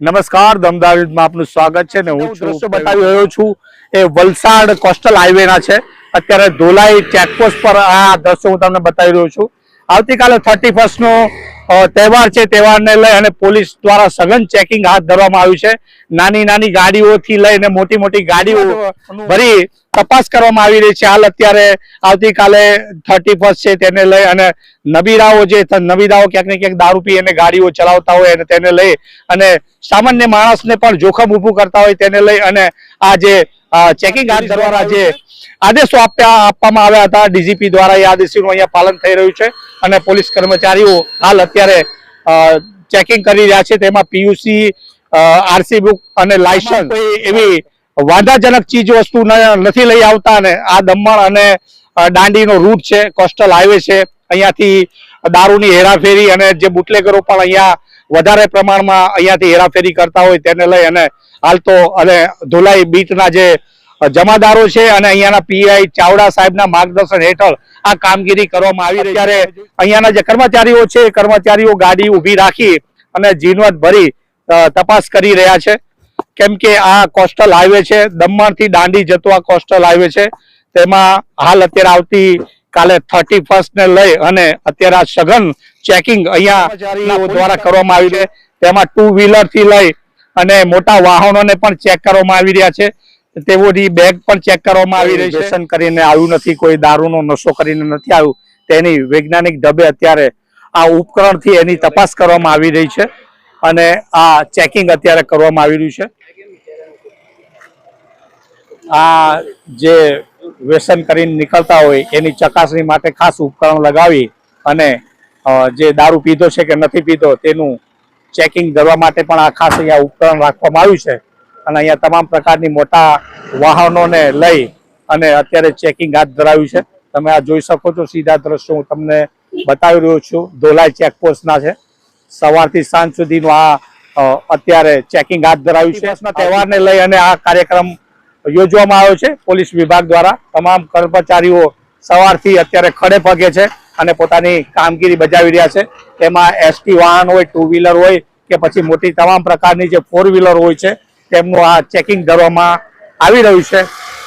નમસ્કાર દમદારમાં આપનું સ્વાગત છે ને હું દ્રશ્ય બતાવી રહ્યો છું એ વલસાડ કોસ્ટલ હાઈવે ના છે. અત્યારે ધોલાઈ ચેકપોસ્ટ પર આ દ્રશ્ય હું તમને બતાવી રહ્યો છું. આવતીકાલે થર્ટી ફર્સ્ટ નો અ, તહેવાર છે, તહેવારને લઈ અને પોલીસ દ્વારા સઘન ચેકિંગ હાથ ધરવામાં આવ્યું છે. નાની નાની ગાડીઓથી લઈને મોટી મોટી ગાડીઓ ભરી તપાસ કરવામાં આવી રહી છે. હાલ અત્યારે આવતીકાલે થર્ટી ફર્સ્ટ છે તેને લઈ અને નબીરાઓ જે નબીરાઓ ક્યાંક ને ક્યાંક દારૂ પી અને ગાડીઓ ચલાવતા હોય અને તેને લઈ અને સામાન્ય માણસને પણ જોખમ ઊભું કરતા હોય તેને લઈ અને આ જે ચેકિંગ હાથ ધરવાના જે આદેશો આપ્યા, આપવામાં આવ્યા હતા. ડીજીપી દ્વારા એ આદેશોનું અહીંયા પાલન થઈ રહ્યું છે અને પોલીસ કર્મચારીઓ હાલ અત્યારે ચેકિંગ કરી રહ્યા છે તેમાં પીયુસી આરસી બુક અને લાયસન્સ કોઈ એવી વાંધાજનક ચીજ વસ્તુ નથી લઈ આવતા ને આ દમણ અને દાંડીનો રૂટ છે કોસ્ટલ હાઈવે છે અહીંયાથી દારૂની હેરાફેરી અને જે બુટલેગરો પણ અહીંયા વધારે પ્રમાણમાં અહીંયાથી હેરાફેરી કરતા હોય તેને લઈ અને હાલ તો અને ધોલાઈ બીટના જે જમાદારો છે અને અહીંયાના પીઆઈ ચાવડા સાહેબના માર્ગદર્શન હેઠળ આ કામગીરી કરવામાં આવી રહી છે. ત્યારે અહીંયાના જે કર્મચારીઓ છે કર્મચારીઓ ગાડી ઊભી રાખી અને ઝીણવટ ભરી તપાસ કરી રહ્યા છે. કેમ કે આ કોસ્ટલ હાઈવે છે દમણથી દાંડી જતો આ કોસ્ટલ હાઈવે છે. તેમાં હાલ અત્યારે આવતી કાલે થર્ટી ફર્સ્ટ ને લઈ અને અત્યારે આ સઘન ચેકિંગ અહીંયા દ્વારા કરવામાં આવી છે. તેમાં ટુ વ્હીલરથી લઈ અને મોટા વાહનોને પણ ચેક કરવામાં આવી રહ્યા છે. તેઓની બેગ પણ ચેક કરવામાં આવી રહી છે. વ્યસન કરીને આવ્યું નથી, કોઈ દારૂનો નશો કરીને નથી આવ્યું. તેની વૈજ્ઞાનિક ઢબે અત્યારે આ ઉપકરણથી એની તપાસ કરવામાં આવી રહી છે અને આ ચેકિંગ અત્યારે કરવામાં આવી રહ્યું છે. આ જે વ્યસન કરીને નીકળતા હોય, એની ચકાસણી માટે ખાસ ઉપકરણ લગાવી અને જે દારૂ પીધો છે કે નથી પીધો તેનું ચેકિંગ કરવા માટે પણ આ ખાસ અહીંયા ઉપકરણ રાખવામાં આવ્યું છે. અને અહીંયા તમામ પ્રકારની મોટા વાહનોને લઈ અને અત્યારે ચેકિંગ હાથ ધરાવ્યું છે. તમે આ જોઈ શકો છો, સીધા દ્રશ્યો હું તમને બતાવી રહ્યો છું. ધોલાઈ ચેકપોસ્ટના છે. સવારથી સાંજ સુધીનું આ અત્યારે ચેકિંગ હાથ ધરાવ્યું છે. તહેવારને લઈ અને આ કાર્યક્રમ યોજવામાં આવ્યો છે. પોલીસ વિભાગ દ્વારા તમામ કર્મચારીઓ સવારથી અત્યારે ખડે પગે છે અને પોતાની કામગીરી બજાવી રહ્યા છે. તેમાં એસટી વાહન હોય ટુ વ્હીલર હોય કે પછી મોટી તમામ પ્રકારની જે ફોર વ્હીલર હોય છે તેમનું આ ચેકિંગ કરવામાં આવી રહ્યું છે.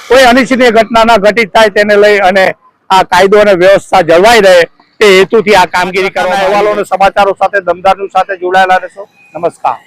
કોઈ અનિચ્છનીય ઘટના ના ઘટિત થાય તેને લઈ અને આ કાયદો અને વ્યવસ્થા જળવાઈ રહે તે હેતુથી આ કામગીરી કરવા અહેવાલો અને સમાચારો સાથે દમદાર સાથે જોડાયેલા રહેશો. નમસ્કાર.